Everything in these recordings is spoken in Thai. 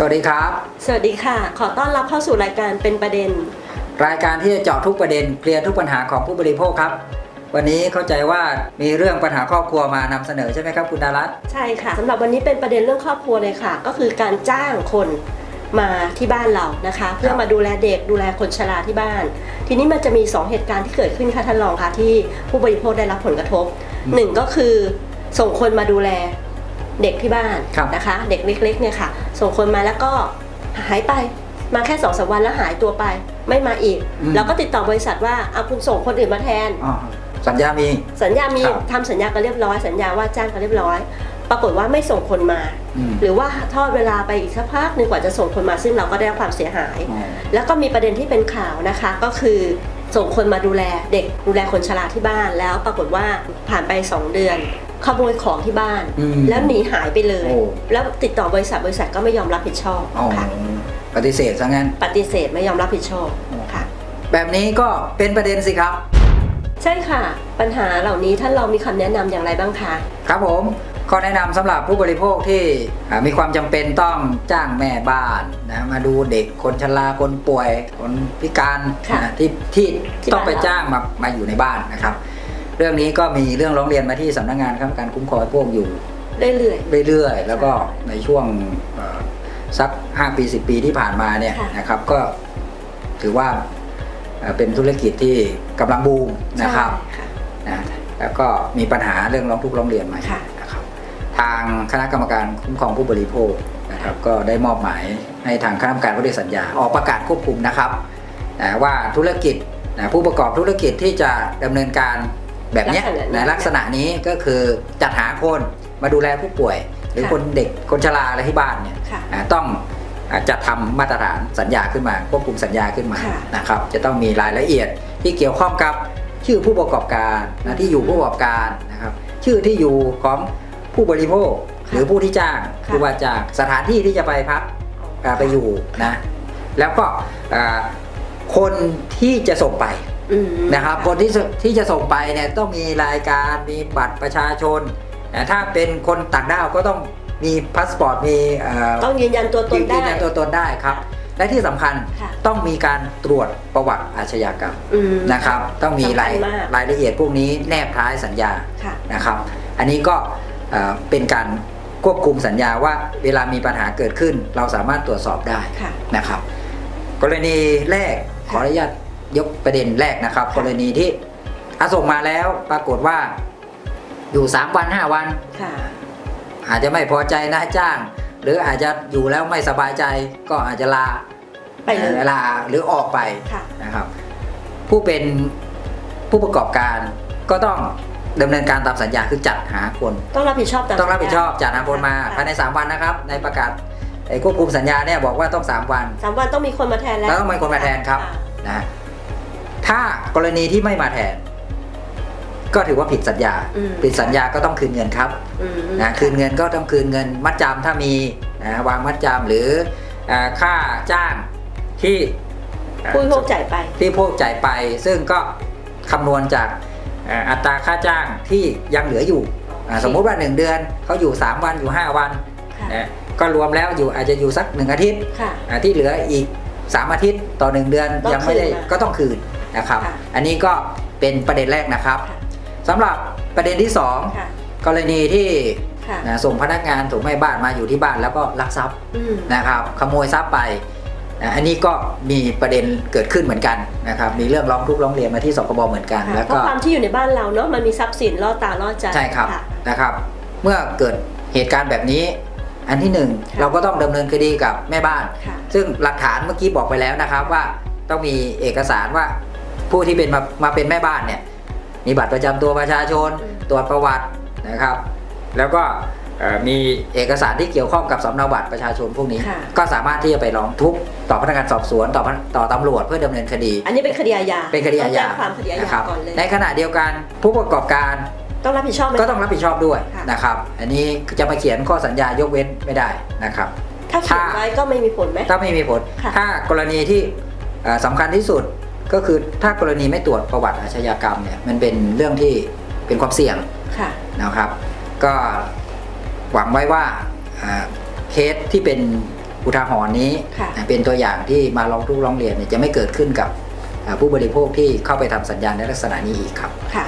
สวัสดีครับ สวัสดีค่ะ ขอต้อนรับเข้าสู่รายการเป็นประเด็น รายการที่จะเจาะทุกประเด็นเคลียร์ทุกปัญหาของผู้บริโภคครับ วันนี้เข้าใจว่ามีเรื่องปัญหาครอบครัวมานำเสนอใช่ไหมครับคุณดารัตน์ใช่ค่ะสำหรับวันนี้เป็นประเด็นเรื่องครอบครัวเลยค่ะ ก็คือการจ้างคนมาที่บ้านเรานะคะ เพื่อมาดูแลเด็กดูแลคนชราที่บ้าน ทีนี้มันจะมี 2 เหตุการณ์ที่เกิดขึ้นค่ะท่านรองค่ะที่ผู้บริโภคได้รับผลกระทบหนึ่งก็คือส่งคนมาดูแล เด็กที่บ้านนะคะ เด็กเล็กๆเนี่ยค่ะ ส่งคนมาแล้วก็หายไปมาแค่สองสามวันแล้วหายตัวไป ไม่มาอีกเราก็ติดต่อบริษัทว่าเอาคุณส่งคนอื่นมาแทนอ๋อสัญญามี สัญญามีครับ ทำสัญญากันเรียบร้อย สัญญาว่าจ้างกันเรียบร้อย ปรากฏว่าไม่ส่งคนมา อืมหรือว่าทอดเวลาไปอีกสักพักหนึ่งกว่าจะส่งคนมาซึ่งเราก็ได้รับความเสียหาย อ๋อ แล้วก็มีประเด็นที่เป็นข่าวนะคะก็คือ ส่งคนมาดูแลเด็กดูแลคนชราที่บ้านแล้วปรากฏว่าผ่านไป 2 เดือนขโมยของที่บ้าน อืมแล้วหนีหายไปเลย โอ้ แล้วติดต่อบริษัทบริษัทก็ไม่ยอมรับผิดชอบอ๋อค่ะปฏิเสธซะงั้น ปฏิเสธไม่ยอมรับผิดชอบค่ะ แบบนี้ก็เป็นประเด็นสิครับ ใช่ค่ะ ปัญหาเหล่านี้ท่านเรามีคำแนะนำอย่างไรบ้างคะ ครับผม ข้อแนะนำสำหรับผู้บริโภคที่อ่ามีความจำเป็นต้องจ้างแม่บ้านนะมาดูเด็กคนชราคนป่วย คนพิการค่ะนะที่ที่ที่ต้องไปบ้านเราจ้างมามาอยู่ในบ้านนะครับ เรื่องนี้ก็มีเรื่องร้องเรียนมาที่สำนักงานคณะกรรมการคุ้มครองผู้บริโภคอยู่เรื่อยเรื่อยๆ แล้วก็ในช่วงเอ่อสัก 5 ปี 10 ปีที่ผ่านมาเนี่ยค่ะนะครับก็ถือว่าเอ่อเป็นธุรกิจที่กำลังบูมๆนะครับใช่ค่ะนะแล้วก็มีปัญหาเรื่องร้องทุกข์ร้องเรียนมาค่ะนะครับ ทางคณะกรรมการคุ้มครองผู้บริโภคนะครับก็ได้มอบหมายให้ทางคณะกรรมการผู้ได้สัญญา ออกประกาศควบคุมนะครับนะว่าธุรกิจนะผู้ประกอบธุรกิจที่จะดำเนินการแบบเนี้ยลักษณะนี้ในลักษณะนี้ก็คือจัดหาคนมาดูแลผู้ป่วย หรือค่ะคนเด็กคนชราอะไรที่บ้านเนี่ยค่ะอ่าต้องอ่าจัดทำมาตรฐานสัญญาขึ้นมา ควบคุมสัญญาขึ้นมาค่ะนะครับจะต้องมีรายละเอียดที่เกี่ยวข้องกับชื่อผู้ประกอบการนะที่อยู่ผู้ประกอบการนะครับชื่อที่อยู่ของ ผู้บริโภคหรือผู้ที่จ้างค่ะ ผู้ว่าจ้างสถานที่ที่จะไปพักอ่าไปอยู่นะ แล้วก็อ่าคนที่จะส่งไปอืมนะครับ คนที่จะที่จะส่งไปเนี่ยต้องมีรายการมีบัตรประชาชนนะถ้าเป็นคนต่างด้าวก็ต้องมีพาสปอร์ตมีเอ่อต้องยืนยันตัวตนได้ ยืนยันตัวตนได้ครับ และที่สำคัญค่ะ ต้องมีการตรวจประวัติอาชญากรรม อืม นะครับต้องมีรายสำคัญมาก รายละเอียดพวกนี้แนบท้ายสัญญาค่ะ นะครับ อันนี้ก็ เอ่อเป็นการควบคุมสัญญาว่าเวลามีปัญหาเกิดขึ้น เราสามารถตรวจสอบได้ค่ะนะครับ กรณีแรกขออนุญาตยกประเด็นแรกนะครับค่ะกรณีที่อาส่งมาแล้วปรากฏว่าอยู่3วัน5วันค่ะอาจจะไม่พอใจนายจ้าง หรืออาจจะอยู่แล้วไม่สบายใจก็อาจจะลาไปเลยลาหรือออกไปค่ะนะครับ ผู้เป็นผู้ประกอบการก็ต้อง ดำเนินการตามสัญญาคือจัดหาคน ต้องรับผิดชอบตามต้องรับผิดชอบจัดหาคนมาค่ะภายใน 3 วันนะครับ ในประกาศไอ้ควบคุมสัญญาเนี่ยบอกว่าต้อง 3 วัน สามวันต้องมีคนมาแทนแล้วแล้วต้องมีคนมาแทนครับะนะถ้ากรณีที่ไม่มาแทน ก็ถือว่าผิดสัญญา อืมผิดสัญญาก็ต้องคืนเงินครับอืมนะคืนเงินก็ต้องคืนเงินมัดจำถ้ามีนะวางมัดจำหรือเอ่อค่าจ้างที่เอ่อผู้บริโภคจ่ายไป ที่พวกจ่ายไปซึ่งก็คำนวณจากเอ่ออัตราค่าจ้างที่ยังเหลืออยู่อ่าสมมุติว่า 1 เดือนเขาอยู่ 3 วันอยู่ 5 วันค่ะนะก็รวมแล้วอยู่อาจจะอยู่สัก 1 อาทิตย์ค่ะอ่าที่เหลืออีก 3 อาทิตย์ต่อ 1 เดือนต้องยังไม่ได้คืนมาก็ต้องคืนนะครับค่ะอันนี้ก็เป็นประเด็นแรกนะครับค่ะสำหรับประเด็นที่ค่ะ2กรณีที่ค่ะนะส่งพนักงานส่งแม่บ้านมาอยู่ที่บ้านแล้วก็ลักทรัพย์อืมนะครับ ขโมยทรัพย์ไป นะอันนี้ก็มีประเด็นเกิดขึ้นเหมือนกันนะครับมีเรื่องร้องทุกข์ร้องเรียนมาที่สคบเหมือนกันค่ะแล้วเพราะก็ความที่อยู่ในบ้านเราเนาะมันมีทรัพย์สินล่อตาล่อใจใช่ครับะนะครับ เมื่อเกิดเหตุการณ์แบบนี้ อันที่หนึ่งค่ะเราก็ต้องดำเนินคดีกับแม่บ้านค่ะซึ่งหลักฐานเมื่อกี้บอกไปแล้วนะครับว่าต้องมีเอกสารว่าผู้ที่เป็นมามาเป็นแม่บ้านเนี่ยมีบัตรประจำตัวประชาชนอืมตรวจประวัตินะครับ แล้วก็เอ่อ มีเอกสารที่เกี่ยวข้องกับสำเนาบัตรประชาชนพวกนี้ค่ะก็สามารถที่จะไปร้องทุกข์ต่อพนักงานสอบสวนต่อพนต่อตำรวจเพื่อดำเนินคดี อันนี้เป็นคดีอาญาเป็นคดีอาญาต้งแจ้งความคดีอานะญาครับก่อนเลยในขณะเดียวกันผู้ประกอบการต้องรับผิดชอบไหมก็ต้องรับผิดชอบด้วยค่ะนะครับ อันนี้จะมาเขียนข้อสัญญายกเว้นไม่ได้นะครับ ถ้าเขียนไว้ก็ไม่มีผลไหมถ้าไม่มีผลค่ะถ้ากรณีที่เอ่อสำคัญที่สุดก็คือถ้ากรณีไม่ตรวจประวัติอาชญากรรมเนี่ยมันเป็นเรื่องที่เป็นความเสี่ยงค่ะนะครับ ก็ หวังไว้ว่าอ่าเคสที่เป็นอุทาหรณ์นี้ค่ะเป็นตัวอย่างที่มาร้องทุกข์ร้องเรียนเนี่ยจะไม่เกิดขึ้นกับอ่าผู้บริโภคที่เข้าไปทำสัญญาณในลักษณะนี้อีกครับค่ะ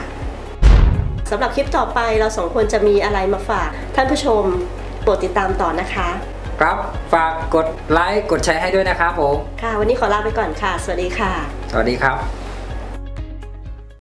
สำหรับคลิปต่อไปเราสองคนจะมีอะไรมาฝาก ท่านผู้ชมโปรดติดตามต่อนะคะ ครับฝากกดไลค์กดแชร์ให้ด้วยนะครับผม ค่ะ วันนี้ขอลาไปก่อนค่ะ สวัสดีค่ะ สวัสดีครับ